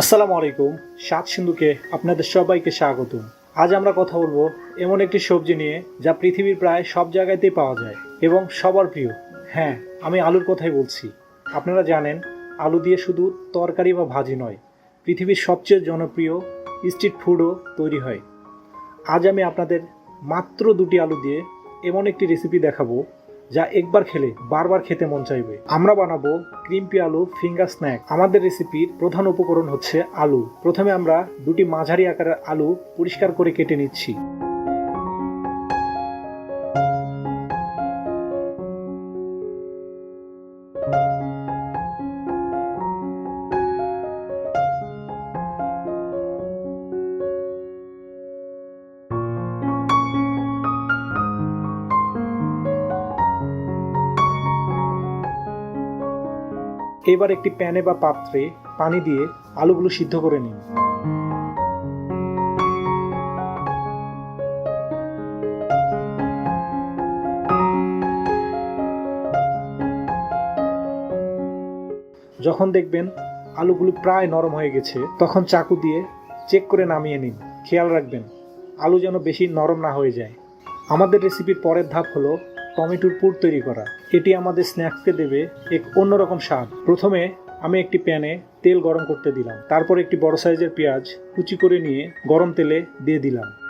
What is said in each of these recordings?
আসসালামু আলাইকুম সাত সিন্ধুকে আপনাদের সবাইকে স্বাগতম। আজ আমরা কথা বলব এমন একটি সবজি নিয়ে যা পৃথিবীর প্রায় সব জায়গাতেই পাওয়া যায় এবং সবার প্রিয়। হ্যাঁ আমি আলুর কথাই বলছি। আপনারা জানেন, আলু দিয়ে শুধু তরকারি বা ভাজি নয়, পৃথিবীর সবচেয়ে জনপ্রিয় স্ট্রিট ফুডও তৈরি হয়। আজ আমি আপনাদের মাত্র দুটি আলু দিয়ে এমন একটি রেসিপি দেখাবো যা একবার খেলে বারবার খেতে মন চাইবে। আমরা বানাবো ক্রিম্পি আলু ফিঙ্গার স্ন্যাক। আমাদের রেসিপির প্রধান উপকরণ হচ্ছে আলু। প্রথমে আমরা দুটি মাঝারি আকারের আলু পরিষ্কার করে কেটে নিচ্ছি। এবার একটি প্যানে বা পাত্রে পানি দিয়ে আলুগুলো সিদ্ধ করে নিন। যখন দেখবেন আলুগুলো প্রায় নরম হয়ে গেছে, তখন চাকু দিয়ে চেক করে নামিয়ে নিন। খেয়াল রাখবেন, আলু যেন বেশি নরম না হয়ে যায়। আমাদের রেসিপির পরের ধাপ হলো টমেটোর পুর তৈরি করা। এটি আমাদের স্ন্যাক্সকে দেবে এক অন্যরকম স্বাদ। প্রথমে আমি একটি প্যানে তেল গরম করতে দিলাম। তারপর একটি বড় সাইজের পেঁয়াজ কুচি করে নিয়ে গরম তেলে দিয়ে দিলাম।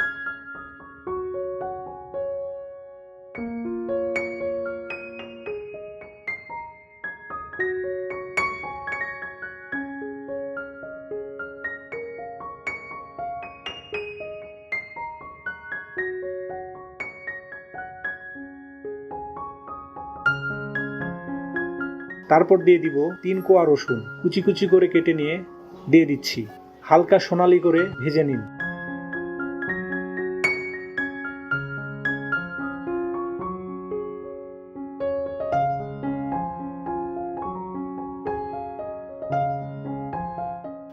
তারপর দিয়ে দিব তিন কোয়া রসুন। কুচি কুচি করে কেটে নিয়ে দিয়ে দিচ্ছি। হালকা সোনালি করে ভেজে নিন।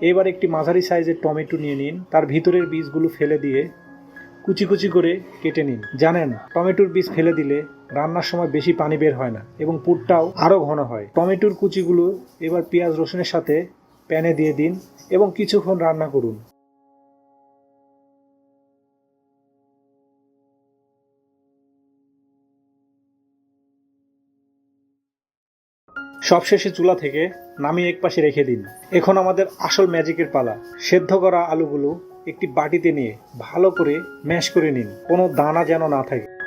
এবার একটি মাঝারি সাইজের টমেটো নিয়ে নিন। তার ভিতরের বীজগুলো ফেলে দিয়ে কুচি কুচি করে কেটে নিন। জানেন, টমেটোর বীজ ফেলে দিলে রান্নার সময় বেশি পানি বের হয় না এবং পুরটাও আরও ঘন হয়। টমেটোর কুচিগুলো এবার পেঁয়াজ রসুনের সাথে প্যানে দিয়ে দিন এবং কিছুক্ষণ রান্না করুন। সবশেষে চুলা থেকে নামিয়ে এক পাশে রেখে দিন। এখন আমাদের আসল ম্যাজিকের পালা। সেদ্ধ করা আলুগুলো একটি বাটিতে নিয়ে ভালো করে ম্যাশ করে নিন। কোনো দানা যেন না থাকে।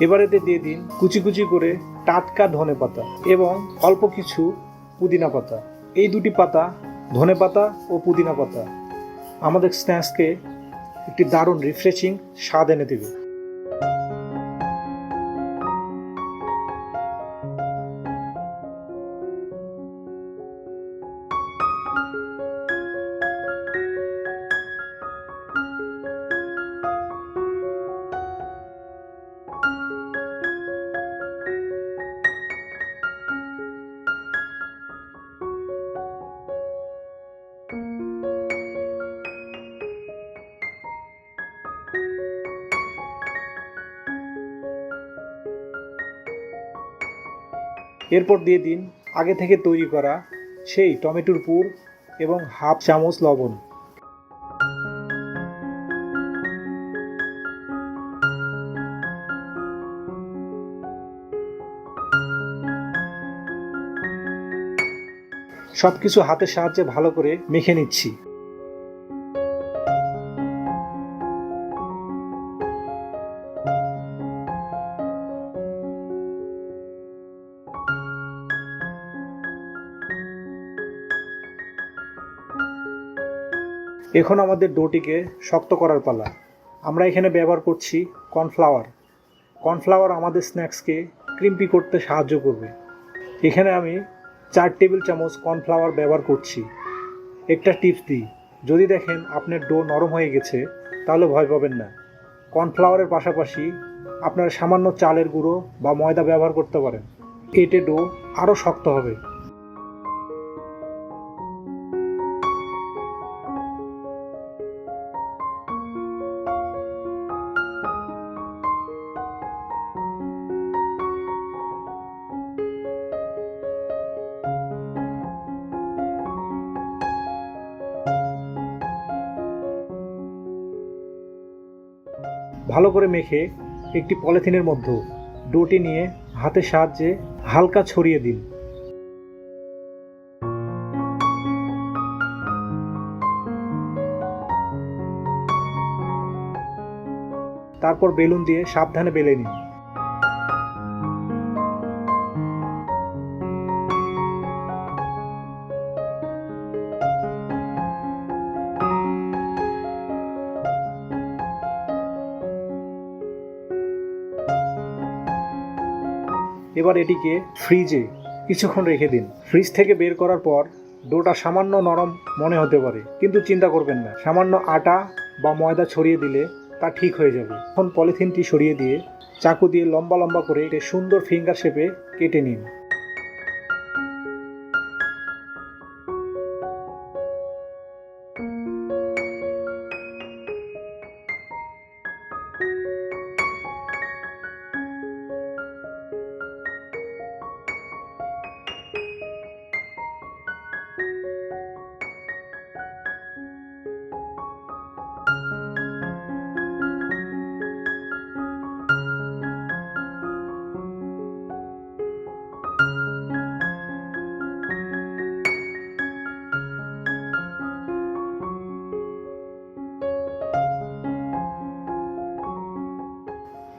এবারেতে দিয়ে দিন কুচি কুচি করে টাটকা ধনে পাতা এবং অল্প কিছু পুদিনা পাতা। এই দুটি পাতা, ধনে পাতা ও পুদিনা পাতা, আমাদের স্ন্যাক্সকে একটি দারুণ রিফ্রেশিং স্বাদ এনে দেবে। এরপর দিয়ে দিন, আগে থেকে তৈরি করা সেই টমেটোর পুর এবং হাফ চামচ লবণ। সবকিছু হাতের সাহায্যে ভালো করে মেখে নিচ্ছি। এখন আমাদের ডোটিকে শক্ত করার পালা। আমরা এখানে ব্যবহার করছি কর্নফ্লাওয়ার। কর্নফ্লাওয়ার আমাদের স্ন্যাক্সকে ক্রিম্পি করতে সাহায্য করবে। এখানে আমি চার টেবিল চামচ কর্নফ্লাওয়ার ব্যবহার করছি। একটা টিপস দিই, যদি দেখেন আপনার ডো নরম হয়ে গেছে, তাহলে ভয় পাবেন না। কর্নফ্লাওয়ারের পাশাপাশি আপনারা সামান্য চালের গুঁড়ো বা ময়দা ব্যবহার করতে পারেন। এতে ডো আরও শক্ত হবে। ভালো করে মেখে একটি পলিথিনের মধ্যে ডোটি নিয়ে হাতের সাহায্যে হালকা ছড়িয়ে দিন। তারপর বেলুন দিয়ে সাবধানে বেলে নিন। এবার এটিকে ফ্রিজে কিছুক্ষণ রেখে দিন। ফ্রিজ থেকে বের করার পর ডোটা সামান্য নরম মনে হতে পারে, কিন্তু চিন্তা করবেন না। সামান্য আটা বা ময়দা ছড়িয়ে দিলে তা ঠিক হয়ে যাবে। এখন পলিথিনটি সরিয়ে দিয়ে চাকু দিয়ে লম্বা লম্বা করে সুন্দর ফিঙ্গার শেপে কেটে নিন।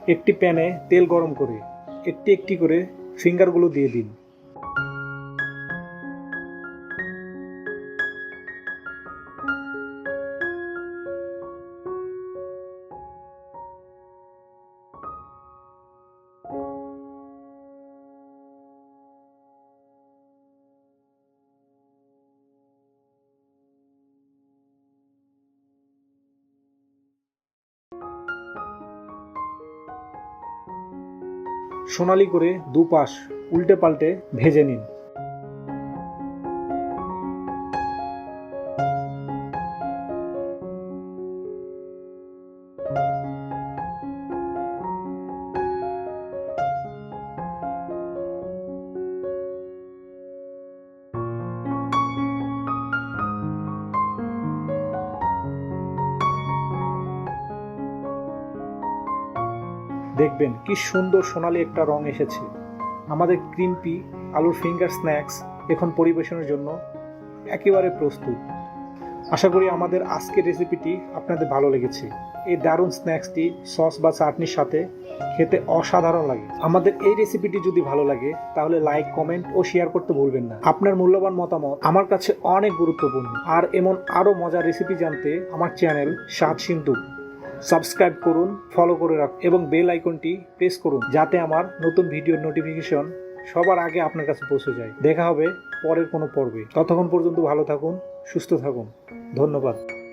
একটি প্যানে তেল গরম করে একটি একটি করে ফিঙ্গারগুলো দিয়ে দিন। সোনালি করে দুপাশ উল্টে পাল্টে ভেজে নিন। দেখবেন কি সুন্দর সোনালি একটা রং এসেছে। আমাদের ক্রিম্পি, আলুর ফিঙ্গার স্ন্যাক্স এখন পরিবেশনের জন্য একেবারে প্রস্তুত। আশা করি আমাদের আজকের রেসিপিটি আপনাদের ভালো লেগেছে। এই দারুণ স্ন্যাক্সটি, সস বা চাটনির সাথে খেতে অসাধারণ লাগে। আমাদের এই রেসিপিটি যদি ভালো লাগে, তাহলে লাইক, কমেন্ট ও শেয়ার করতে ভুলবেন না। আপনার মূল্যবান মতামত আমার কাছে অনেক গুরুত্বপূর্ণ। আর এমন আরও মজার রেসিপি জানতে আমার চ্যানেল স্বাদ সিন্ধু। সাবস্ক্রাইব করুন ফলো করে রাখুন এবং বেল আইকনটি প্রেস করুন, যাতে আমার নতুন ভিডিওর নোটিফিকেশন সবার আগে আপনার কাছে পৌঁছে যায়। দেখা হবে পরের কোনো পর্বে। ততক্ষণ পর্যন্ত ভালো থাকুন, সুস্থ থাকুন। ধন্যবাদ।